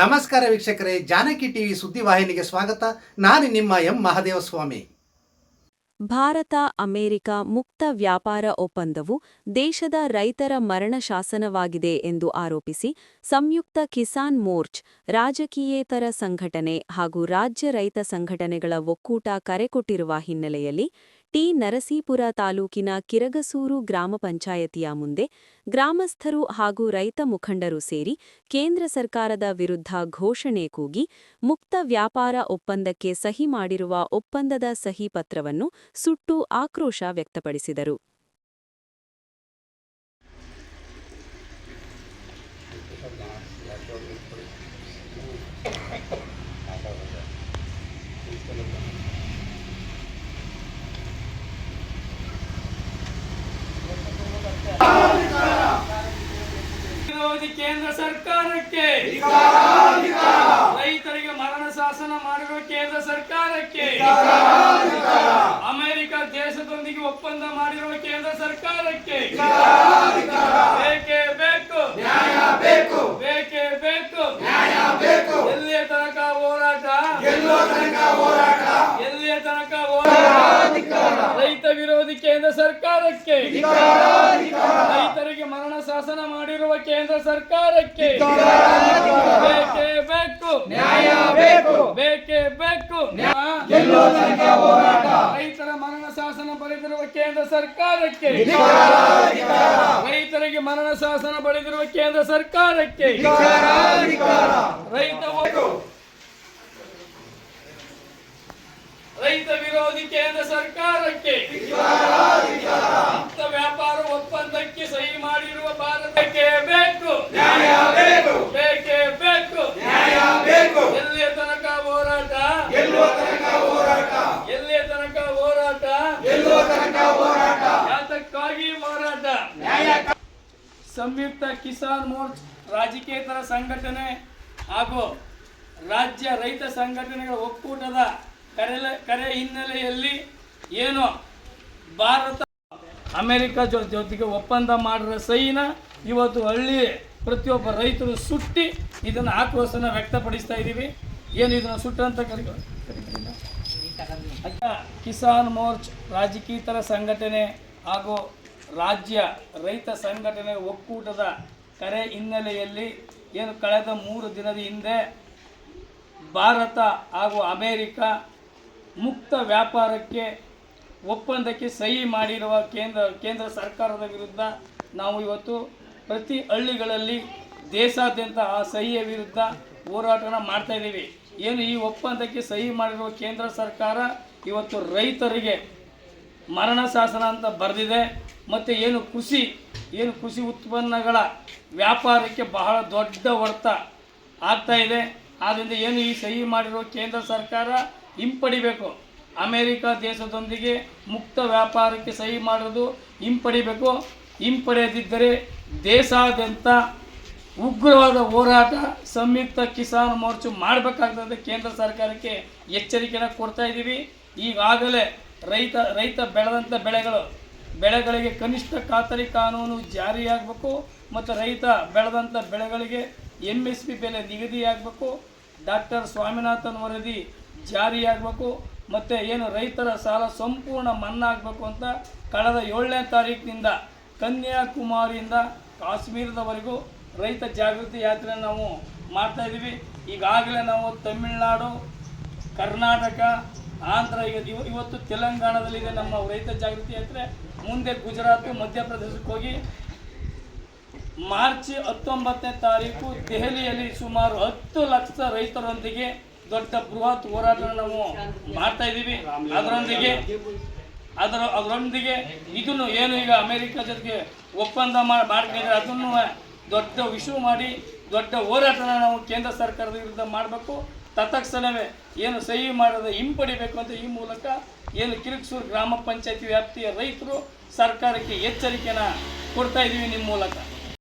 ನಮಸ್ಕಾರ ವೀಕ್ಷಕರೇ, ಜಾನಕಿ ಟಿವಿ ಸುದ್ದಿವಾಹಿನಿಗೆ ಸ್ವಾಗತ. ನಾನು ನಿಮ್ಮ ಎಂ ಮಹದೇವಸ್ವಾಮಿ. ಭಾರತ, ಅಮೆರಿಕ ಮುಕ್ತ ವ್ಯಾಪಾರ ಒಪ್ಪಂದವು ದೇಶದ ರೈತರ ಮರಣ ಶಾಸನವಾಗಿದೆ ಎಂದು ಆರೋಪಿಸಿ ಸಂಯುಕ್ತ ಕಿಸಾನ್ ಮೋರ್ಚ್, ರಾಜಕೀಯೇತರ ಸಂಘಟನೆ ಹಾಗೂ ರಾಜ್ಯ ರೈತ ಸಂಘಟನೆಗಳ ಒಕ್ಕೂಟ ಕರೆಕೊಟ್ಟಿರುವ ಹಿನ್ನೆಲೆಯಲ್ಲಿ ಟಿ. ನರಸೀಪುರ ತಾಲೂಕಿನ ಕಿರಗಸೂರು ಗ್ರಾಮ ಪಂಚಾಯತಿಯ ಮುಂದೆ ಗ್ರಾಮಸ್ಥರು ಹಾಗೂ ರೈತ ಮುಖಂಡರು ಸೇರಿ ಕೇಂದ್ರ ಸರ್ಕಾರದ ವಿರುದ್ಧ ಘೋಷಣೆ ಕೂಗಿ ಮುಕ್ತ ವ್ಯಾಪಾರ ಒಪ್ಪಂದಕ್ಕೆ ಸಹಿ ಮಾಡಿರುವ ಒಪ್ಪಂದದ ಸಹಿ ಪತ್ರವನ್ನು ಸುಟ್ಟು ಆಕ್ರೋಶ ವ್ಯಕ್ತಪಡಿಸಿದರು ವಿರೋಧಿ ಕೇಂದ್ರ ಸರ್ಕಾರಕ್ಕೆ ರೈತರಿಗೆ ಮರಣ ಶಾಸನ ಮಾಡಿರುವ ಕೇಂದ್ರ ಸರ್ಕಾರಕ್ಕೆ ಅಮೆರಿಕ ದೇಶದೊಂದಿಗೆ ಒಪ್ಪಂದ ಮಾಡಿರುವ ಕೇಂದ್ರ ಸರ್ಕಾರಕ್ಕೆ ಬೇಕೇ ಬೇಕು. ಬೇಕು ಬೇಕೇ. ಬೇಕು ಎಲ್ಲಿಯ ತನಕ ಹೋರಾಟ ಎಲ್ಲಿಯ ತನಕ ಹೋರಾಟ ರೈತ ಸರ್ಕಾರಕ್ಕೆ. ರೈತರಿಗೆ ಮರಣ ಶಾಸನ ಮಾಡಿರುವ ಕೇಂದ್ರ ಸರ್ಕಾರಕ್ಕೆ. ಬೇಕೇ ಬೇಕು. ನ್ಯಾಯ ಬೇಕು. ಬೇಕೇ ಬೇಕು. ರೈತರ ಮರಣ ಶಾಸನ ಬರೆದಿರುವ ಕೇಂದ್ರ ಸರ್ಕಾರಕ್ಕೆ. ರೈತರಿಗೆ ಮರಣ ಶಾಸನ ಬರೆದಿರುವ ಕೇಂದ್ರ ಸರ್ಕಾರಕ್ಕೆ. ರೈತ ರೈತ ವಿರೋಧಿ ಕೇಂದ್ರ ಸರ್ಕಾರಕ್ಕೆ ಮುಕ್ತ ವ್ಯಾಪಾರ ಒಪ್ಪಂದಕ್ಕೆ ಸಹಿ ಮಾಡಿರುವ ಭಾರತಕ್ಕೆ ಬೇಕು. ಬೇಕೇ ಬೇಕು. ಎಲ್ಲಿಯ ತನಕ ಹೋರಾಟ? ಎಲ್ಲಿಯ ತನಕ ಹೋರಾಟ? ಯಾತಕ್ಕಾಗಿ ಹೋರಾಟ? ಸಂಯುಕ್ತ ಕಿಸಾನ್ ಮೋರ್ಚ್ ರಾಜಕೀಯತರ ಸಂಘಟನೆ ಹಾಗೂ ರಾಜ್ಯ ರೈತ ಸಂಘಟನೆಗಳ ಒಕ್ಕೂಟದ ಕರೆ ಕರೆ ಹಿನ್ನೆಲೆಯಲ್ಲಿ ಏನು ಭಾರತ ಅಮೆರಿಕ ಜೊತೆಗೆ ಒಪ್ಪಂದ ಮಾಡಿರೋ ಸೈನ ಇವತ್ತು ಹಳ್ಳಿ ಪ್ರತಿಯೊಬ್ಬ ರೈತರು ಸುಟ್ಟಿ ಇದನ್ನು ಆಕ್ರೋಶನ ವ್ಯಕ್ತಪಡಿಸ್ತಾ ಇದ್ದೀವಿ ಏನು ಇದನ್ನು ಸುಟ್ಟಂತ ಕರಿ ಕರಿತೀರಿಲ್ಲ? ಅಕ್ಕ ಕಿಸಾನ್ ಮೋರ್ಚ್ ರಾಜಕೀಯತರ ಸಂಘಟನೆ ಹಾಗೂ ರಾಜ್ಯ ರೈತ ಸಂಘಟನೆ ಒಕ್ಕೂಟದ ಕರೆ ಹಿನ್ನೆಲೆಯಲ್ಲಿ ಏನು ಕಳೆದ ಮೂರು ದಿನದ ಹಿಂದೆ ಭಾರತ ಹಾಗೂ ಅಮೇರಿಕ ಮುಕ್ತ ವ್ಯಾಪಾರಕ್ಕೆ ಒಪ್ಪಂದಕ್ಕೆ ಸಹಿ ಮಾಡಿರುವ ಕೇಂದ್ರ ಕೇಂದ್ರ ಸರ್ಕಾರದ ವಿರುದ್ಧ ನಾವು ಇವತ್ತು ಪ್ರತಿ ಹಳ್ಳಿಗಳಲ್ಲಿ ದೇಶಾದ್ಯಂತ ಆ ಸಹಿಯ ವಿರುದ್ಧ ಹೋರಾಟನ ಮಾಡ್ತಾ ಇದ್ದೀವಿ. ಏನು ಈ ಒಪ್ಪಂದಕ್ಕೆ ಸಹಿ ಮಾಡಿರುವ ಕೇಂದ್ರ ಸರ್ಕಾರ ಇವತ್ತು ರೈತರಿಗೆ ಮರಣ ಶಾಸನ ಅಂತ ಬರೆದಿದೆ. ಮತ್ತು ಏನು ಕೃಷಿ ಏನು ಕೃಷಿ ಉತ್ಪನ್ನಗಳ ವ್ಯಾಪಾರಕ್ಕೆ ಬಹಳ ದೊಡ್ಡ ಹೊಡೆತ ಇದೆ. ಆದ್ದರಿಂದ ಏನು ಈ ಸಹಿ ಮಾಡಿರೋ ಕೇಂದ್ರ ಸರ್ಕಾರ ಹಿಂಪಡಿಬೇಕು. ಅಮೇರಿಕ ದೇಶದೊಂದಿಗೆ ಮುಕ್ತ ವ್ಯಾಪಾರಕ್ಕೆ ಸಹಿ ಮಾಡೋದು ಹಿಂಪಡಿಬೇಕು. ಹಿಂಪಡೆಯದಿದ್ದರೆ ದೇಶಾದ್ಯಂತ ಉಗ್ರವಾದ ಹೋರಾಟ, ಸಂಯುಕ್ತ ಕಿಸಾನ್ ಮೋರ್ಚು ಮಾಡಬೇಕಾಗ್ತದೆ ಕೇಂದ್ರ ಸರ್ಕಾರಕ್ಕೆ ಎಚ್ಚರಿಕೆನ ಕೊಡ್ತಾ ಇದ್ದೀವಿ. ಈಗಾಗಲೇ ರೈತ ರೈತ ಬೆಳೆದಂಥ ಬೆಳೆಗಳು, ಬೆಳೆಗಳಿಗೆ ಕನಿಷ್ಠ ಖಾತರಿ ಕಾನೂನು ಜಾರಿಯಾಗಬೇಕು ಮತ್ತು ರೈತ ಬೆಳೆದಂಥ ಬೆಳೆಗಳಿಗೆ ಎಂ ಎಸ್ ಪಿ ಬೆಲೆ ನಿಗದಿಯಾಗಬೇಕು. ಡಾಕ್ಟರ್ ಸ್ವಾಮಿನಾಥನ್ ವರದಿ ಜಾರಿಯಾಗಬೇಕು ಮತ್ತು ಏನು ರೈತರ ಸಾಲ ಸಂಪೂರ್ಣ ಮನ್ನಾಗಬೇಕು ಅಂತ ಕಳೆದ ಏಳನೇ ತಾರೀಕಿನಿಂದ ಕನ್ಯಾಕುಮಾರಿಯಿಂದ ಕಾಶ್ಮೀರದವರೆಗೂ ರೈತ ಜಾಗೃತಿ ಯಾತ್ರೆ ನಾವು ಮಾಡ್ತಾಯಿದ್ದೀವಿ ಈಗಾಗಲೇ ನಾವು ತಮಿಳುನಾಡು, ಕರ್ನಾಟಕ, ಆಂಧ್ರ ಇವತ್ತು ತೆಲಂಗಾಣದಲ್ಲಿದೆ ನಮ್ಮ ರೈತ ಜಾಗೃತಿ ಯಾತ್ರೆ. ಮುಂದೆ ಗುಜರಾತ್, ಮಧ್ಯಪ್ರದೇಶಕ್ಕೆ ಹೋಗಿ ಮಾರ್ಚ್ ಹತ್ತೊಂಬತ್ತನೇ ತಾರೀಕು ದೆಹಲಿಯಲ್ಲಿ ಸುಮಾರು ಹತ್ತು ಲಕ್ಷ ರೈತರೊಂದಿಗೆ ದೊಡ್ಡ ಬೃಹತ್ ಹೋರಾಟ ನಾವು ಮಾಡ್ತಾ ಇದ್ದೀವಿ. ಅದರೊಂದಿಗೆ ಅದರ ಅದರೊಂದಿಗೆ ಇದನ್ನು ಏನು ಈಗ ಅಮೆರಿಕ ಜೊತೆಗೆ ಒಪ್ಪಂದ ಮಾಡ್ಕೊಂಡಿದ್ರೆ ಅದನ್ನು ದೊಡ್ಡ ವಿಷು ಮಾಡಿ ದೊಡ್ಡ ಹೋರಾಟನ ನಾವು ಕೇಂದ್ರ ಸರ್ಕಾರದ ವಿರುದ್ಧ ಮಾಡಬೇಕು. ತತ್ಕ್ಷಣವೇ ಏನು ಸಹಿ ಮಾಡದೆ ಹಿಂಪಡಿಬೇಕು ಅಂತ ಈ ಮೂಲಕ ಏನು ಕಿರುಕ್ಸೂರು ಗ್ರಾಮ ಪಂಚಾಯತಿ ವ್ಯಾಪ್ತಿಯ ರೈತರು ಸರ್ಕಾರಕ್ಕೆ ಎಚ್ಚರಿಕೆನ ಕೊಡ್ತಾ ಇದ್ದೀವಿ ನಿಮ್ಮ ಮೂಲಕ.